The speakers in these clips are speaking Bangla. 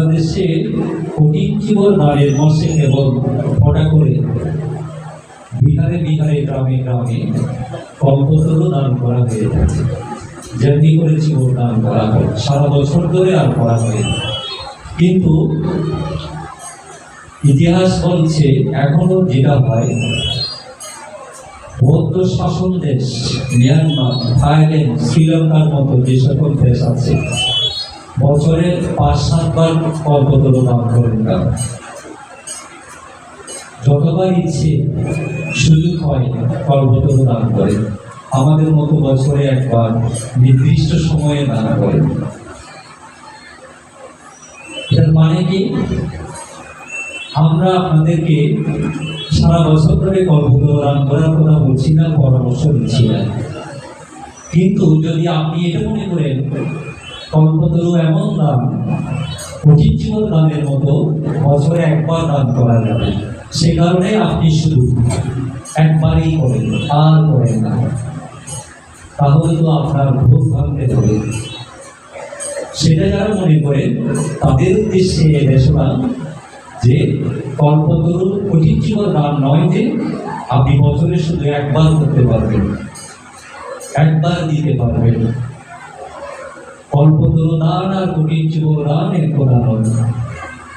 বাংলাদেশে কঠিন জীবন দাঁড়ের মর্ষে কেবল ফটা করে। বিহারে বিহারে, গ্রামে গ্রামে কল্পতরু দান করা হয়ে থাকে। করে জীবন দান করা হয়, সারা বছর ধরে আর করা হয়। কিন্তু ইতিহাস বলছে, এখনও যেটা হয়, বৌদ্ধ শাসন দেশ, মিয়ানমার, থাইল্যান্ড, শ্রীলঙ্কার মতো যে সকল দেশ আছে বছরে পাঁচ সাতবার কল্পতরু দান করেন যতবার ইচ্ছে সুযোগ হয় কল্পতরু দান করে, আমাদের মতো বছরে একবার নির্দিষ্ট সময়ে দান করে এর মানে কি? আমরা আপনাদেরকে সারা বছর ধরে কল্পতরু দান করার কথা বলছি না, পরামর্শ দিচ্ছি না। কিন্তু যদি আপনি এটা মনে করেন কল্পতরু এমন দান কঠিন জীবন দানের মতো, বছরে একবার দান করা যাবে। সে কারণে আপনি শুধু একবারই করেন, আর করেন না। তাহলে তো আপনার ভোগ ভাঙতে হবে। সেটা যারা মনে করেন তাদের উদ্দেশ্যে এ যে, কল্পতরু কঠিন জীবন দান নয় যে, আপনি বছরে শুধু একবার করতে পারবেন, একবার দিতে পারবেন। কল্পতরু দান আর কঠিন দান এক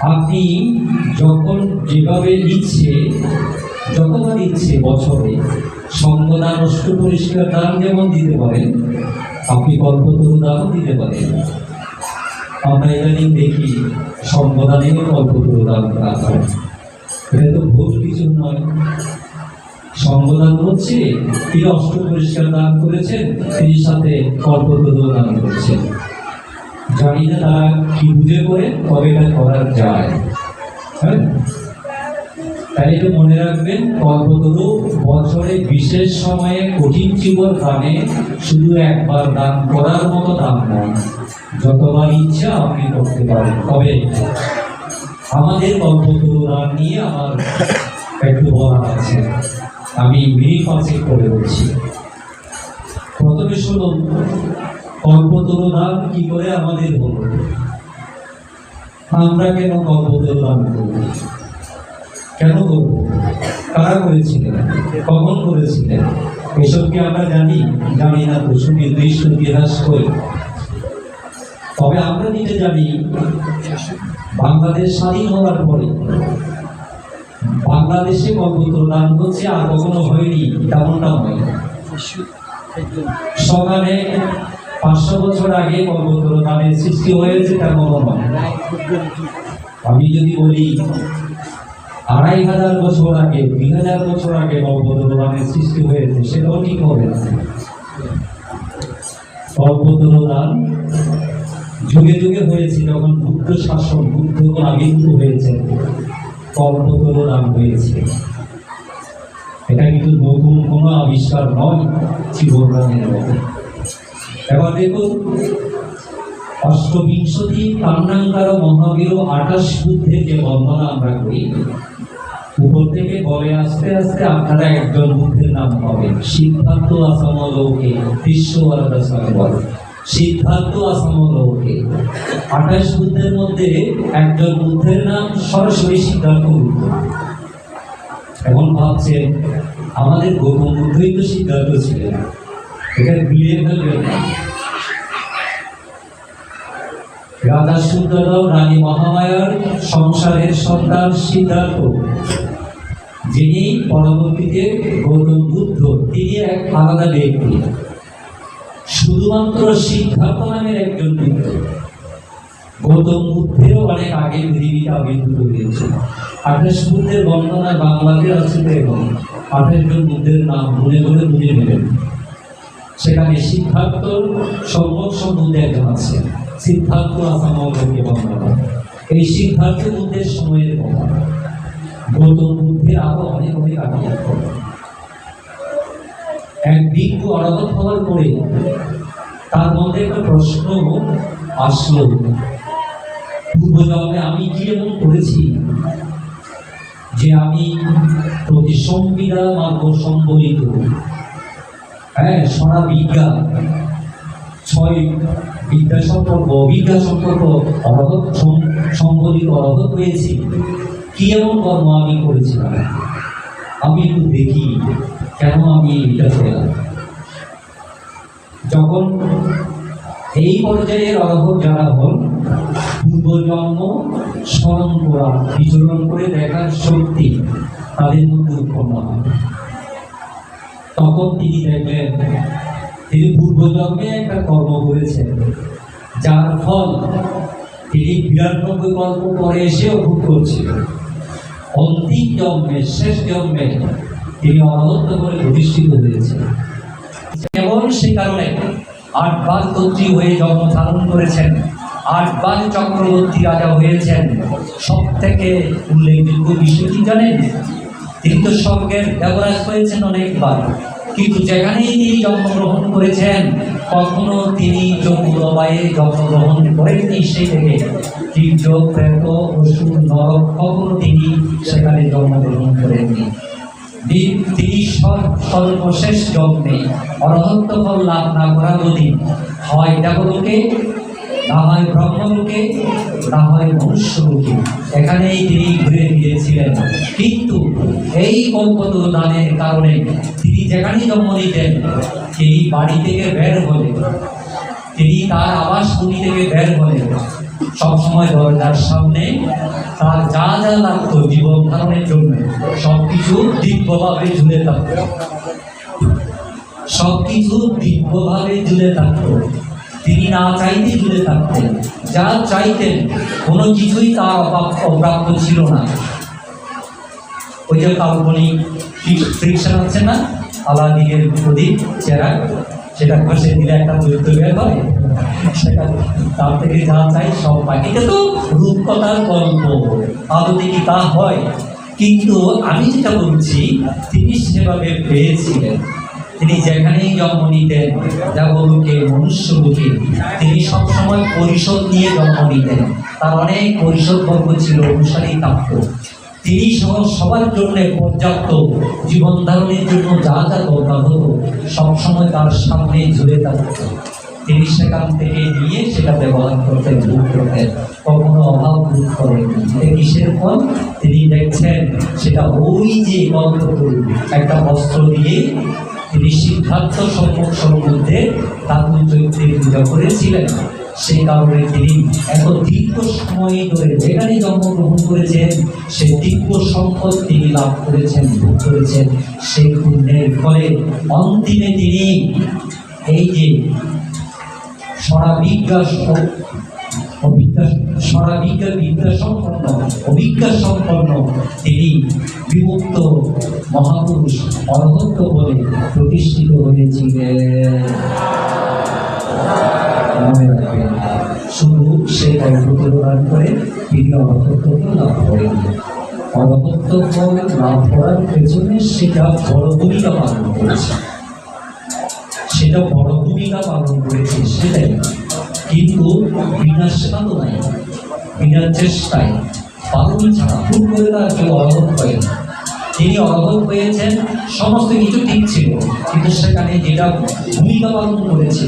আপনি যখন যেভাবে ইচ্ছে যতবার ইচ্ছে বছরে সঙ্গদান অষ্ট পরিষ্কার দান যেমন দিতে পারেন, আপনি কল্পতরু দানও দিতে পারেন। আমরা ইদানিং দেখি সঙ্গদানেও কল্পতরু দান করা হয়। এটা তো ভুল কিছু নয়। সঙ্গদান হচ্ছে তিনি অষ্ট পরিষ্কার দান করেছেন, তিনি সাথে কল্পতরু দান করছেন। জানি না তারা কি বুঝে করে তবে এটা করা যায়। হ্যাঁ? তাই একটু মনে রাখবেন, কল্পতরু বছরে বিশেষ সময়ে কঠিন জীবন দানে শুধু একবার দান করার মতো দান নয়। যতবার ইচ্ছা আপনি করতে পারেন। তবে আমাদের কল্পতরু দান নিয়ে আমার আমি মিনি পাঁচে করে বলছি। প্রথমে শুনুন কল্পতরু দান কি করে আমাদের হলো? আমরা কেন কল্পতরু দান করব কেন করব কারা করেছিলেন? কখন করেছিলেন? এসব কি আমরা জানি? জানি না তো সুনির্দিষ্ট ইতিহাস করি। তবে আমরা যেটা জানি, বাংলাদেশ স্বাধীন হওয়ার পরে বাংলাদেশে কল্পতরু দান হচ্ছে আর কখনো হয়নি, তেমনটা নয় সকালে পাঁচশো বছর আগে কল্পতরু দানের সৃষ্টি হয়েছে তেমনও নয় আমি যদি বলি, আড়াই হাজার বছর আগে, দুই হাজার বছর আগে কল্পতরু দানের সৃষ্টি হয়েছে, সেটাও ঠিক হবে না। কল্পতরু দান যুগে যুগে হয়েছে, যখন বুদ্ধ শাসন, বুদ্ধ আবির্ভূত হয়েছে। কল্পতরু দান হয়েছে। এটা কিন্তু নতুন কোনো আবিষ্কার নয় জীবনের মধ্যে এবার দেখুন অষ্টবিংশতি কান্নাঙ্কার মহাবীর আকাশ বুদ্ধের যে বন্দনা আমরা করি, উপর থেকে বলে আস্তে আস্তে আপনারা একজন বুদ্ধের নাম পাবেন। সিদ্ধার্থ আসাম লোকে বিশ্ব বলে। সিদ্ধার্থ আসাম লোকে আঠাশ বুদ্ধের মধ্যে একজন বুদ্ধের নাম সরাসরি সিদ্ধার্থ বুদ্ধ এখন ভাবছেন, আমাদের গৌতম বুদ্ধই তো সিদ্ধার্থ ছিলেন। এটা গুলিয়ে ফেলবেন না। রাজা সুন্দরম রানী মহামায়ার সংসারের সন্তান সিদ্ধার্থ যিনি পরবর্তীতে গৌতম বুদ্ধ, তিনি এক আলাদা ব্যক্তি। শুধুমাত্র সিদ্ধার্থ নামের একজন বুদ্ধ গৌতম বুদ্ধেরও অনেক আগে পৃথিবীতে আবির্ভূত হয়েছে আঠাশ বুদ্ধের বর্ণনা বাংলাতে আছে এবং আঠাশ জন বুদ্ধের নাম মনে করে বুঝে নেবেন। সেখানে সিদ্ধার্থ, সম্যক সম্বন্ধে একজন আছে। সিদ্ধার্থ আসামকে বর্ণনা এই সিদ্ধার্থ বুদ্ধের সময়ের কথা। গৌতম বুদ্ধের আরও অনেক অনেক আগে। এক ভিক্ষু অনাগত হওয়ার পরে তার মধ্যে একটা প্রশ্ন আসলো। পূর্বজন্মে আমি কি এমন করেছি যে আমি প্রতি সংবিধান মার্গ সম্বলিত? হ্যাঁ সারা বিজ্ঞান। ছয় বিদ্যা সম্পর্ক অভিজ্ঞা সম্পর্ক অবগত সম- সম্পর্ক পরিত অরহত হয়েছি কি এমন কর্ম আমি করেছিলাম? আমি একটু দেখি কেন আমি এটা পেলাম যখন এই পর্যায়ের অরহত যারা হন, পূর্বজন্ম স্মরণ করা, বিচরণ করে দেখার শক্তি তাদের মধ্যে উৎপন্ন হয়। তখন তিনি দেখলেন, তিনি পূর্বজন্মে একটা কর্ম করেছেন, যার ফল তিনি বিরানব্বই কল্প পরে এসেও ভোগ করছিলেন অন্তিম জন্মে, শেষ জন্মে তিনি অনন্ত করে প্রতিষ্ঠিত হয়েছেন। কেবল সে কারণে আটবার তন্ত্রী হয়ে জন্ম ধারণ করেছেন আটবার চক্রবর্তী রাজা হয়েছেন। সব থেকে উল্লেখযোগ্য বিষয় কি জানেন? তিনি তো দেবরাজ হয়েছেন অনেকবার কিন্তু যেখানেই তিনি জন্মগ্রহণ করেছেন, কখনো তিনি যমুনাবায়ে জন্মগ্রহণ করেননি সেই থেকে তীর্য প্রেত অসুর নরক কখনো তিনি সেখানে জন্মগ্রহণ করেননি। তিনি সর- সর্বশেষ জন্মে অরহন্ত ফল লাভ না করা যদি হয় দেবলোকে, না হয় ব্রহ্মলোকে, না হয় মনুষ্যলোকে। এখানেই তিনি ঘুরে গিয়েছিলেন কিন্তু এই কল্পত দানের কারণে তিনি যেখানেই জন্ম নিতেন, তিনি বাড়ি থেকে বের হলেন। তিনি তার আবাসভূমি থেকে বের হলেন। সবসময় দরজার সামনে, তার যা যা লাগতো জীবন ধারণের জন্য সব কিছু দিব্যভাবে ঝুলে থাকতো। সব কিছু দিব্যভাবে ঝুলে থাকতো। তিনি না চাইতে ঝুলে থাকতেন, যা চাইতেন, কোনো কিছুই তার অভাব অপ্রাপ্ত ছিল না। ওই যে কাল্পনিক ফ্রিকশন আছে না, আলাদিনের প্রদীপ চেরা সেটা ঘষে দিলে একটা দৈত্য বের হয় সেটা তার থেকে যা চাই সব পায় এটা তো রূপকথার গল্প। আদতে কি তা হয়? কিন্তু আমি যেটা বলছি, তিনি সেভাবে পেয়েছিলেন। তিনি যেখানেই জন্ম নিতেন দেবলোকে মনুষ্যলোকে তিনি সবসময় পরিষদ নিয়ে জন্ম নিতেন। তার অনেক পরিষদ বর্গ ছিল অনুসারী থাকত। তিনি সহ সবার জন্য পর্যাপ্ত জীবন ধারণের জন্য যা যা দরকার হতো সবসময় তার সামনে ঝুলে থাকত। তিনি সেখান থেকে নিয়ে সেটা ব্যবহার করতেন ভোগ করতেন, কখনো অভাব দূর করেন এটা কিসের ফল? তিনি দেখছেন সেটা ওই যে গল্প একটা বস্ত্র দিয়ে তিনি সিদ্ধার্থ সম্মুখ সম্বন্ধে তাদের চরিত্রের পূজা করেছিলেন। সেই কারণে তিনি এত দীর্ঘ সময় ধরে যেখানে জন্মগ্রহণ করেছেন, সে দীর্ঘ সম্পদ তিনি লাভ করেছেন, ভোগ করেছেন। সেই পুণ্যের ফলে অন্তিমে তিনি এই যে সরাবিজ্ঞা অভিজ্ঞা সরাবিজ্ঞা বিদ্যা সম্পন্ন অভিজ্ঞা সম্পন্ন তিনি বিমুক্ত মহাপুরুষ অরহত্য বলে প্রতিষ্ঠিত হয়েছিলেন। মনে রাখবেন শুধু সে অর্থ দান করে তিনি অরহত্য লাভ করেন ফল লাভ করার পেছনে সেটা বড় ভূমিকা পালন করেছে সেটা বড় ভূমিকা পালন করেছে সেটাই কিন্তু বিনা নাই বিনা চেষ্টায় পালন ছাড়া খুব করে তার কেউ অরহত হয় না তিনি অরহত হয়েছেন সমস্ত কিছু ঠিক ছিল। কিন্তু সেখানে যেটা ভূমিকা পালন করেছে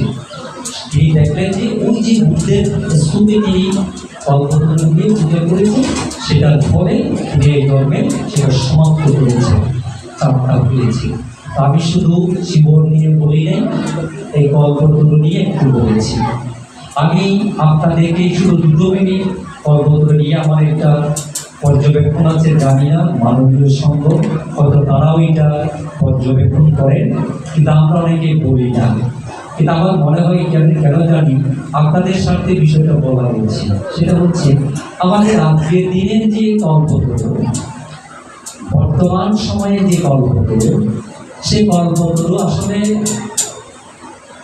তিনি দেখলেন যে ওই যে বুদ্ধের স্তূপে তিনি কল্পতরু দিয়ে পূজা করেছে সেটার ফলে এই ধর্মে সেটা সমাপ্ত করেছে চাপটা হয়েছে। তো আমি শুধু জীবন নিয়ে বলি নাই, এই গল্পগুলো নিয়ে একটু বলেছি। আমি আপনাদেরকে শুধু দুটো মিনিট গল্পগুলো নিয়ে আমার একটা পর্যবেক্ষণ আছে জানি মানবীয় সংঘ হয়তো তারাও এটা পর্যবেক্ষণ করেন, কিন্তু আমরা অনেকে বলি না। কিন্তু আমার মনে হয় কেন কেন জানি আপনাদের স্বার্থে বিষয়টা বলা হয়েছে। সেটা হচ্ছে, আমাদের আজকের দিনের যে গল্পগুলো বর্তমান সময়ে যে গল্পগুলো সেই গল্পগুলো আসলে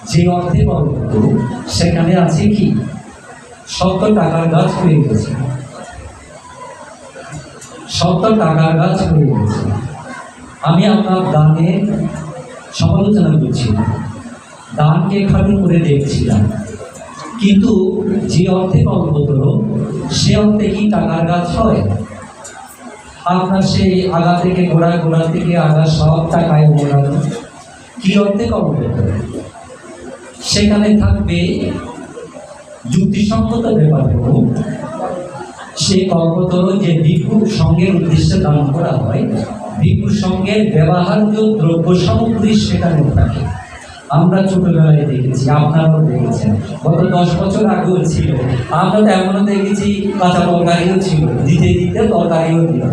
যে অর্থে গল্পগুলো সেখানে আছে কি? সত্য টাকার গাছ হয়ে গেছে। সত্য টাকার গাছ হয়ে গেছে। আমি আপনার দানের সমালোচনা করছি। দানকে খালি করে দেখছিলাম। কিন্তু যে অর্থে কল্পতর সে অর্থে কি টাকার গাছ হয়? আপনার সেই আগা থেকে গোড়া গোড়া থেকে আগা সব টাকায় মোড়ানো কি অর্থে কল্পতর সেখানে থাকবে যুক্তিসঙ্গত ব্যাপারগুলো সেই কল্পতরু যে ভিক্ষু সঙ্গের উদ্দেশ্যে দান করা হয়, ভিক্ষু সঙ্গের ব্যবহার্য দ্রব্য সামগ্রী সেখানে থাকে। আমরা ছোটবেলায় দেখেছি, আপনারাও দেখেছেন। গত দশ বছর আগেও ছিল। আমরা তো এমনও দেখেছি কাঁচা তরকারিও ছিল। দিতে দিতে তরকারিও দিত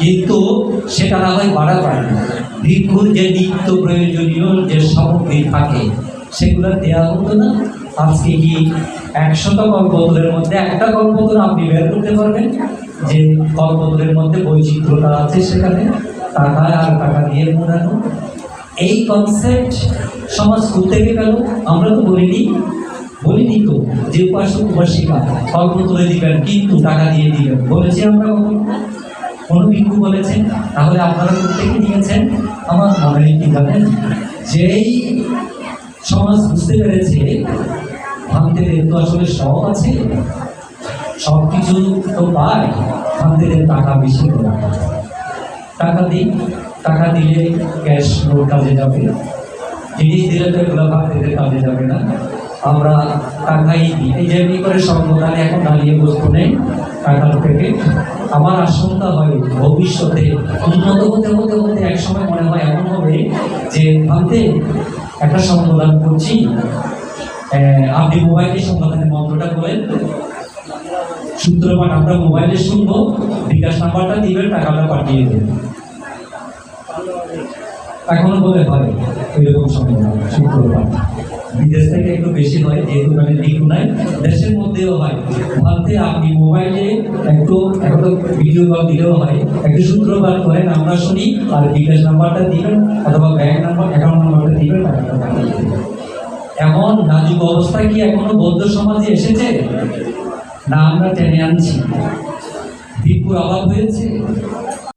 কিন্তু সেটা না হয় বাড়া পায় না। ভিক্ষুর যে নিত্য প্রয়োজনীয় যে সামগ্রী থাকে, সেগুলো দেওয়া হতো না। আজকে কি একশত কল্পতরের মধ্যে একটা কল্পতর আপনি বের করতে পারবেন? যে কল্পতরের মধ্যে বৈচিত্র্যটা আছে সেখানে, টাকা আর টাকা দিয়ে মোড়ানো এই কনসেপ্ট সমাজ থেকে গেল। আমরা তো বলিনি বলিনি তো যে উপাসক উপাসিকা কল্প তুলে দিবেন, কিন্তু টাকা দিয়ে দিবেন। বলেছি আমরা কোনো ভিক্ষু বলেছেন, তাহলে আপনারা প্রত্যেকে নিয়েছেন। আমার মনে কি জানেন, যেই সমাজ বুঝতে পেরেছে ভান্তেদের তো আসলে সব আছে। সব কিছু তো পায় ভান্তেদের টাকা বেশি টাকা দিই। টাকা দিলে ক্যাশ নোট কাজে যাবে। জিনিস দিলে তো এগুলো ভান্তেদের কাজে যাবে না। আমরা টাকাই দিই। এই যে এমনি করে সংবিধানে এখন দাঁড়িয়ে বসবো নেই টাকার থেকে আমার আশঙ্কা হয় ভবিষ্যতে, উন্নত হতে হতে হতে এক সময় মনে হয় এমন হবে যে, ভাবতে একটা সংবিধান করছি। আপনি মোবাইলে সংবিধানের মন্ত্রটা বলেন। সূত্রপাঠ আমরা মোবাইলে শুনব, বিকাশ নাম্বারটা দিবেন, টাকাটা পাঠিয়ে দেবেন। এখনও বলে হয় এরকম সংবিধান সূত্রপাঠ বিদেশ থেকে একটু বেশি হয়, যেহেতু মানে লিঙ্ক নাই, দেশের মধ্যেও হয়। ভারতে আপনি মোবাইলে একটু তো ভিডিও কল দিলেও হয়। একটু সূত্রপাত করেন, আমরা শুনি, আর বিকাশ নাম্বারটা দিবেন, অথবা ব্যাংক নাম্বার অ্যাকাউন্ট নাম্বারটা দিবেন এমন নাজুক অবস্থা কি এখনও বৌদ্ধ সমাজে এসেছে? না, আমরা টেনে আনছি। ভিক্ষুর অভাব হয়েছে?